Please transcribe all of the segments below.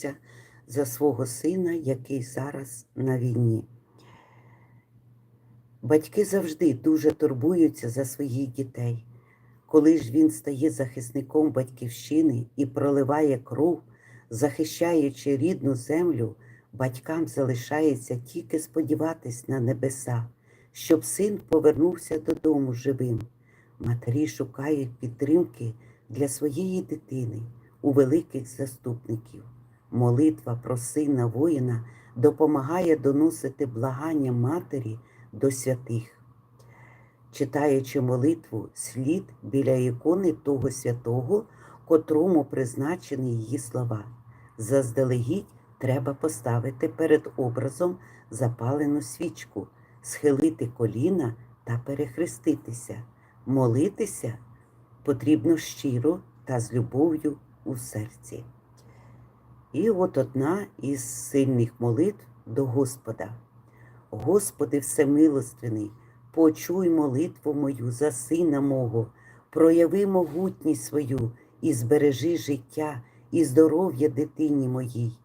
молюся за свого сина, який зараз на війні. Батьки завжди дуже турбуються за своїх дітей. Коли ж він стає захисником батьківщини і проливає кров, захищаючи рідну землю, батькам залишається тільки сподіватись на небеса, щоб син повернувся додому живим. Матері шукають підтримки для своєї дитини у великих заступників. Молитва про сина воїна допомагає доносити благання матері до святих. Читаючи молитву, слід біля ікони того святого, котрому призначені її слова. Заздалегідь треба поставити перед образом запалену свічку, схилити коліна та перехреститися. Молитися потрібно щиро та з любов'ю у серці. І от одна із сильних молитв до Господа. Господи Всемилостивний, почуй молитву мою за сина мого, прояви могутність свою і збережи життя і здоров'я дитині моїй.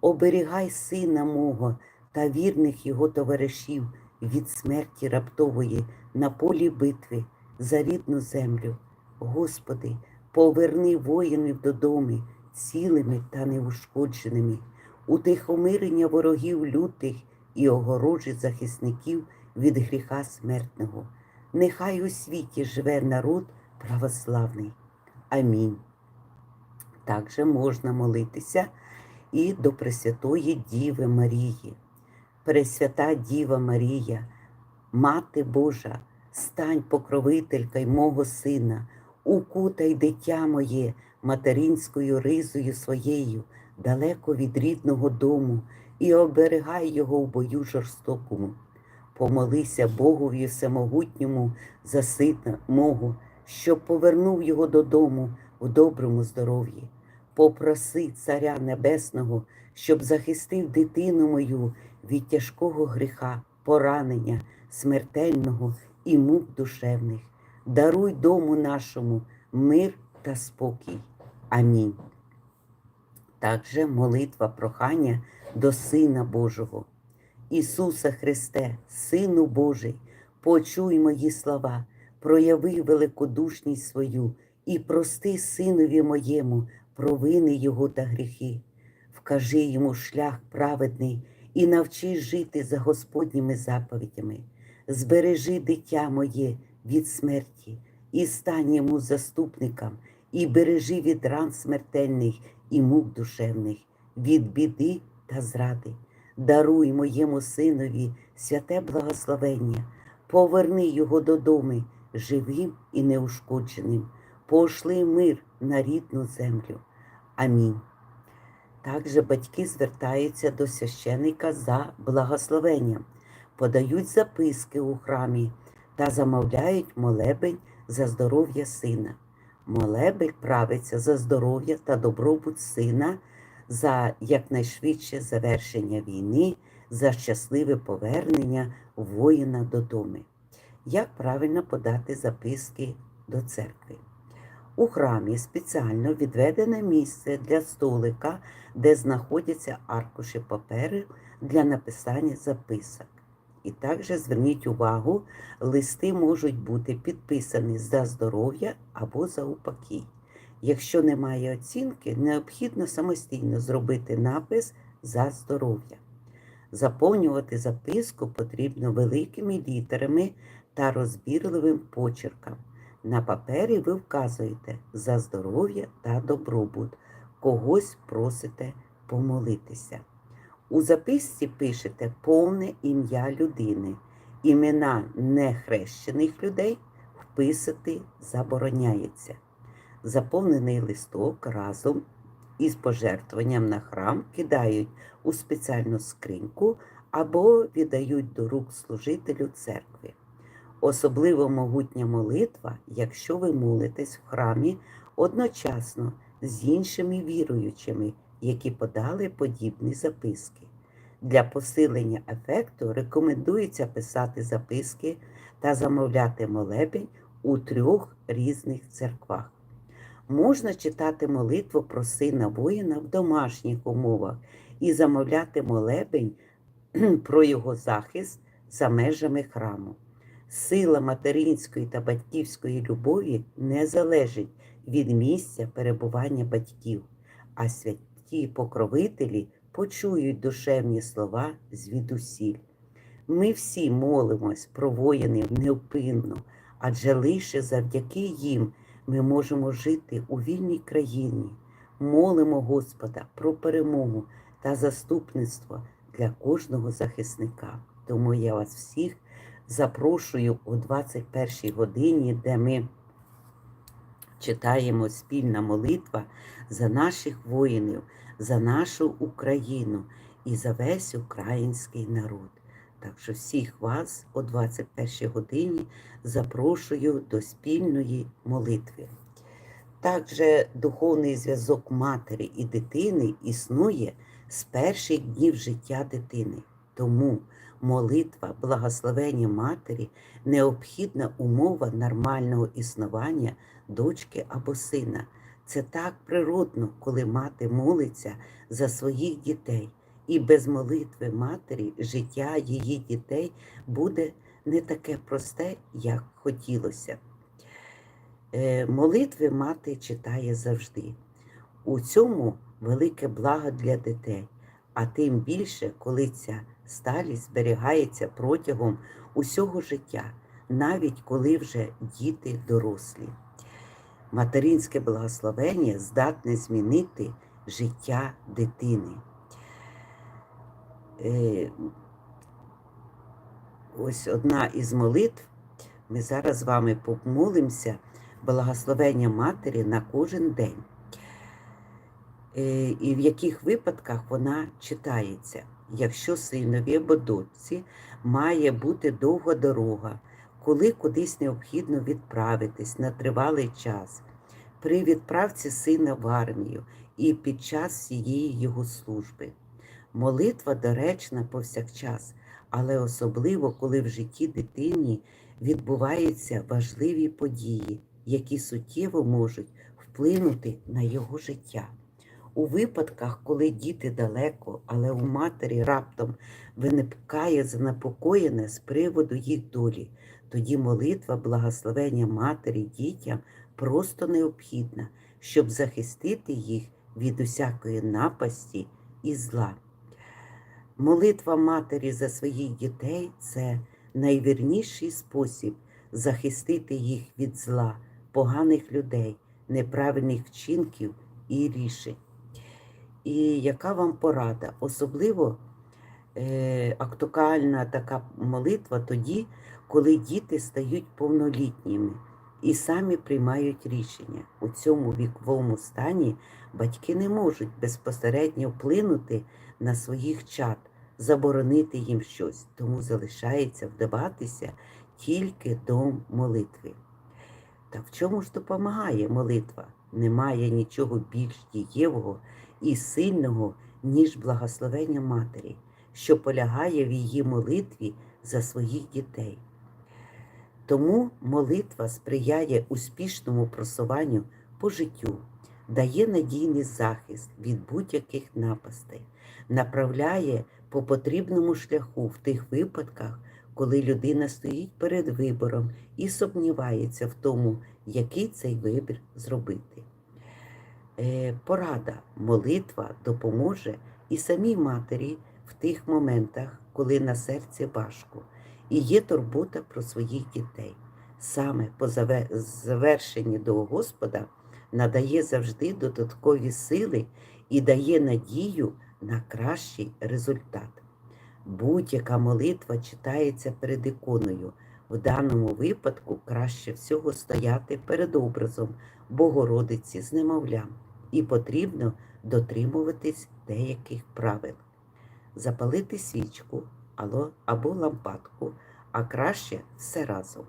Оберігай сина мого та вірних його товаришів від смерті раптової на полі битви за рідну землю. Господи, поверни воїнів додому цілими та неушкодженими, утихомирення ворогів лютих і огорожі захисників від гріха смертного. Нехай у світі живе народ православний. Амінь. Також можна молитися і до Пресвятої Діви Марії. Пресвята Діва Марія, Мати Божа, стань покровителька мого сина, укутай дитя моє материнською ризою своєю, далеко від рідного дому, і оберігай його в бою жорстокому. Помолися Богові всемогутньому за сина мого, щоб повернув його додому в доброму здоров'ї. Попроси Царя Небесного, щоб захистив дитину мою від тяжкого гріха, поранення, смертельного і мук душевних. Даруй дому нашому мир та спокій. Амінь. Также молитва прохання до Сина Божого. Ісусе Христе, Сину Божий, почуй мої слова, прояви великодушність свою і прости синові моєму провини Його та гріхи. Вкажи йому шлях праведний і навчи жити за Господніми заповідями. Збережи дитя моє від смерті, і стань йому заступником, і бережи від ран смертельних і мук душевних, від біди та зради. Даруй моєму синові святе благословення, поверни його додому живим і неушкодженим, пошли мир на рідну землю. Амінь. Також батьки звертаються до священика за благословенням, подають записки у храмі та замовляють молебень за здоров'я сина. Молебень правиться за здоров'я та добробут сина, за якнайшвидше завершення війни, за щасливе повернення воїна додому. Як правильно подати записки до церкви? У храмі спеціально відведене місце для столика, де знаходяться аркуші паперу для написання записок. І також зверніть увагу, листи можуть бути підписані за здоров'я або за упокій. Якщо немає оцінки, необхідно самостійно зробити напис за здоров'я. Заповнювати записку потрібно великими літерами та розбірливим почерком. На папері ви вказуєте за здоров'я та добробут, когось просите помолитися. У записці пишете повне ім'я людини. Імена нехрещених людей вписати забороняється. Заповнений листок разом із пожертвуванням на храм кидають у спеціальну скриньку або віддають до рук служителю церкви. Особливо могутня молитва, якщо ви молитесь в храмі одночасно з іншими віруючими, які подали подібні записки. Для посилення ефекту рекомендується писати записки та замовляти молебень у трьох різних церквах. Можна читати молитву про сина воїна в домашніх умовах і замовляти молебень про його захист за межами храму. Сила материнської та батьківської любові не залежить від місця перебування батьків, а святі покровителі почують душевні слова звідусіль. Ми всі молимось про воїнів невпинно, адже лише завдяки їм ми можемо жити у вільній країні. Молимо Господа про перемогу та заступництво для кожного захисника. Тому я вас всіх запрошую о 21 годині, де ми читаємо спільна молитва за наших воїнів, за нашу Україну і за весь український народ. Так що всіх вас о 21 годині запрошую до спільної молитви. Також духовний зв'язок матері і дитини існує з перших днів життя дитини. Тому молитва, благословення матері необхідна умова нормального існування дочки або сина. Це так природно, коли мати молиться за своїх дітей, і без молитви матері життя її дітей буде не таке просте, як хотілося. Е, Молитви мати читає завжди. У цьому велике благо для дітей, а тим більше, коли ця сталість зберігається протягом усього життя, навіть коли вже діти дорослі. Материнське благословення здатне змінити життя дитини. Е, Ось одна із молитв. Ми зараз з вами помолимося благословення матері на кожен день. Е, І в яких випадках вона читається, якщо синові або дочці має бути довга дорога, коли кудись необхідно відправитись на тривалий час, при відправці сина в армію і під час всієї його служби. Молитва доречна повсякчас, але особливо, коли в житті дитині відбуваються важливі події, які суттєво можуть вплинути на його життя. У випадках, коли діти далеко, але у матері раптом виникає занепокоєне з приводу їх долі, тоді молитва благословення матері дітям просто необхідна, щоб захистити їх від усякої напасті і зла. Молитва матері за своїх дітей це найвірніший спосіб захистити їх від зла, поганих людей, неправильних вчинків і рішень. І яка вам порада? Особливо е, актуальна така молитва тоді, коли діти стають повнолітніми і самі приймають рішення. У цьому віковому стані батьки не можуть безпосередньо вплинути на своїх чад, заборонити їм щось, тому залишається вдаватися тільки до молитви. Та в чому ж допомагає молитва? Немає нічого більш дієвого і сильного, ніж благословення матері, що полягає в її молитві за своїх дітей. Тому молитва сприяє успішному просуванню по життю, дає надійний захист від будь-яких напастей, направляє по потрібному шляху в тих випадках, коли людина стоїть перед вибором і сумнівається в тому, який цей вибір зробити. Е, Порада, молитва допоможе і самій матері в тих моментах, коли на серці важко, і є турбота про своїх дітей. Саме по завершенні до Господа надає завжди додаткові сили і дає надію на кращий результат. Будь-яка молитва читається перед іконою. В даному випадку краще всього стояти перед образом Богородиці з немовлям, і потрібно дотримуватись деяких правил. Запалити свічку або лампадку, а краще все разом.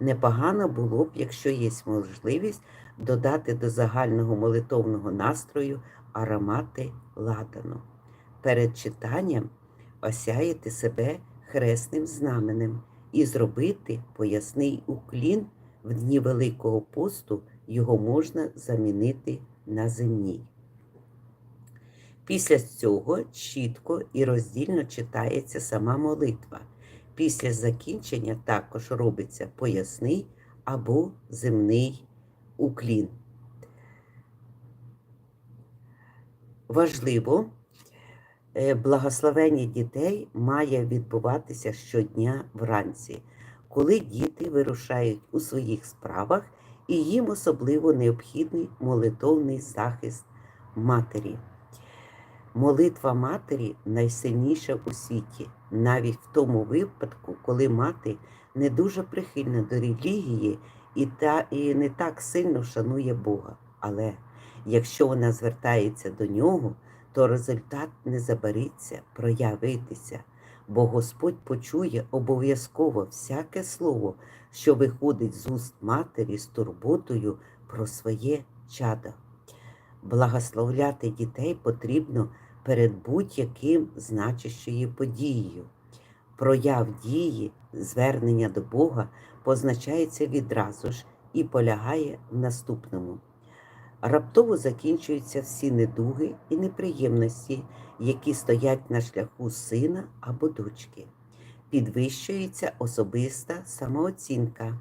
Непогано було б, якщо є можливість, додати до загального молитовного настрою аромати ладану. Перед читанням осяяти себе хресним знаменем і зробити поясний уклін в дні Великого посту його можна замінити на земній. Після цього чітко і роздільно читається сама молитва. Після закінчення також робиться поясний або земний уклін. Важливо, е, благословення дітей має відбуватися щодня вранці, коли діти вирушають у своїх справах і їм особливо необхідний молитовний захист матері. Молитва матері найсильніша у світі, навіть в тому випадку, коли мати не дуже прихильна до релігії і, та, і не так сильно шанує Бога. Але якщо вона звертається до нього, то результат не забариться проявитися, бо Господь почує обов'язково всяке слово, що виходить з уст матері з турботою про своє чадо. Благословляти дітей потрібно перед будь-яким значущою подією. Прояв дії, звернення до Бога позначається відразу ж і полягає в наступному. Раптово закінчуються всі недуги і неприємності, які стоять на шляху сина або дочки. Підвищується особиста самооцінка,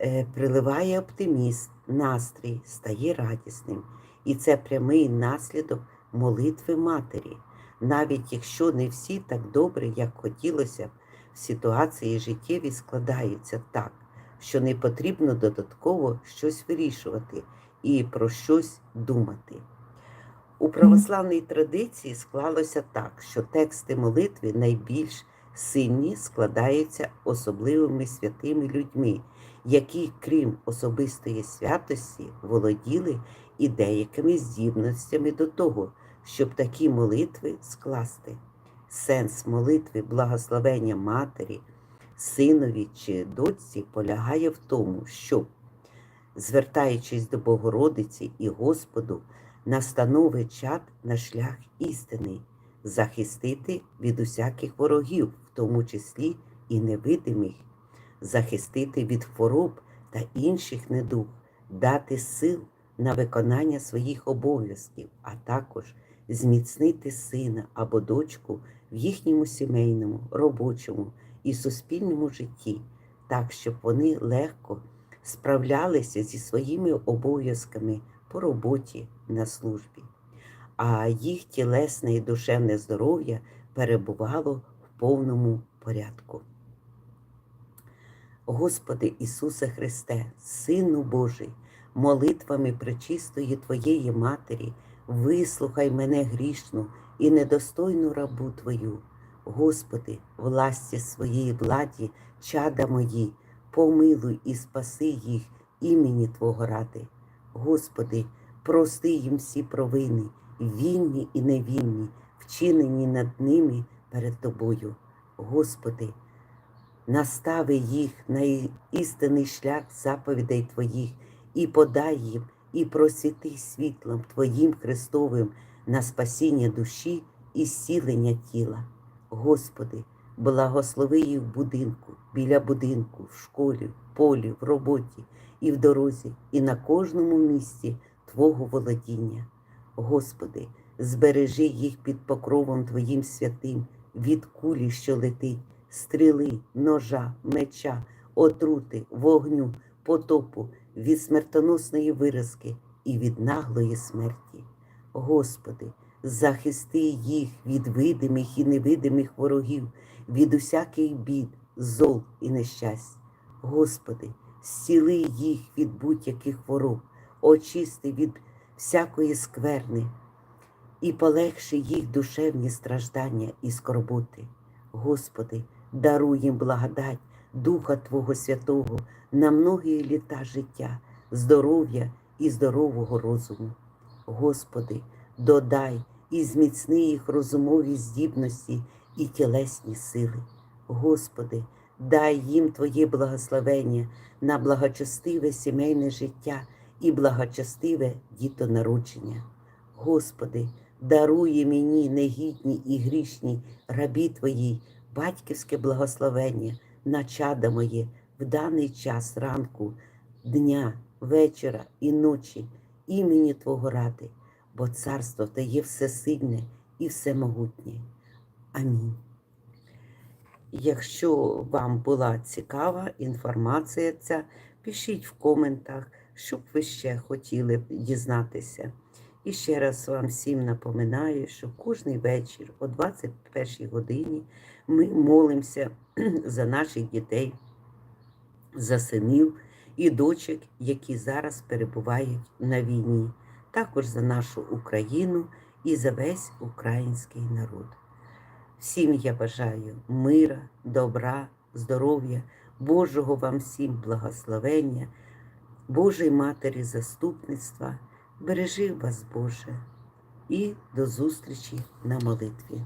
е, приливає оптимізм, настрій, стає радісним. І це прямий наслідок молитви матері, навіть якщо не всі так добре, як хотілося б, ситуації життєві складаються так, що не потрібно додатково щось вирішувати і про щось думати. У православній традиції склалося так, що тексти молитви найбільш сильні складаються особливими святими людьми, які, крім особистої святості, володіли і деякими здібностями до того, щоб такі молитви скласти. Сенс молитви благословення матері, синові чи дочці полягає в тому, щоб, звертаючись до Богородиці і Господу, настанови чад на шлях істини, захистити від усяких ворогів, в тому числі і невидимих, захистити від хвороб та інших недуг, дати сил на виконання своїх обов'язків, а також зміцнити сина або дочку в їхньому сімейному, робочому і суспільному житті, так, щоб вони легко справлялися зі своїми обов'язками по роботі на службі, а їх тілесне і душевне здоров'я перебувало в повному порядку. Господи Ісусе Христе, Сину Божий, молитвами пречистої Твоєї Матері, вислухай мене грішну і недостойну рабу Твою. Господи, власті своєї владі, чада мої, помилуй і спаси їх імені Твого ради. Господи, прости їм всі провини, вільні і невільні, вчинені над ними перед Тобою. Господи, настави їх на істинний шлях заповідей Твоїх і подай їм, і просвіти світлом Твоїм Христовим на спасіння душі і зцілення тіла. Господи, благослови їх в будинку, біля будинку, в школі, в полі, в роботі і в дорозі, і на кожному місці Твого володіння. Господи, збережи їх під покровом Твоїм святим від кулі, що летить, стріли, ножа, меча, отрути, вогню, потопу, від смертоносної виразки і від наглої смерті. Господи, захисти їх від видимих і невидимих ворогів, від усяких бід, зол і нещасть. Господи, зціли їх від будь-яких хвороб, очисти від всякої скверни і полегши їх душевні страждання і скорботи. Господи, даруй їм благодать Духа Твого Святого на многі літа життя, здоров'я і здорового розуму. Господи, додай і зміцни їх розумові здібності і тілесні сили. Господи, дай їм Твоє благословення на благочестиве сімейне життя і благочестиве дітонародження. Господи, даруй мені негідні і грішні рабі Твої, батьківське благословення на чада моє в даний час ранку, дня, вечора і ночі імені Твого ради, бо царство Твоє всесильне і всемогутнє. Амінь. Якщо вам була цікава інформація ця, пишіть в коментах, що б ви ще хотіли дізнатися. І ще раз вам всім напоминаю, що кожний вечір о 21 годині ми молимося за наших дітей, за синів і дочок, які зараз перебувають на війні, також за нашу Україну і за весь український народ. Всім я бажаю мира, добра, здоров'я, Божого вам всім благословення, Божої Матері заступництва. Бережи вас, Боже, і до зустрічі на молитві.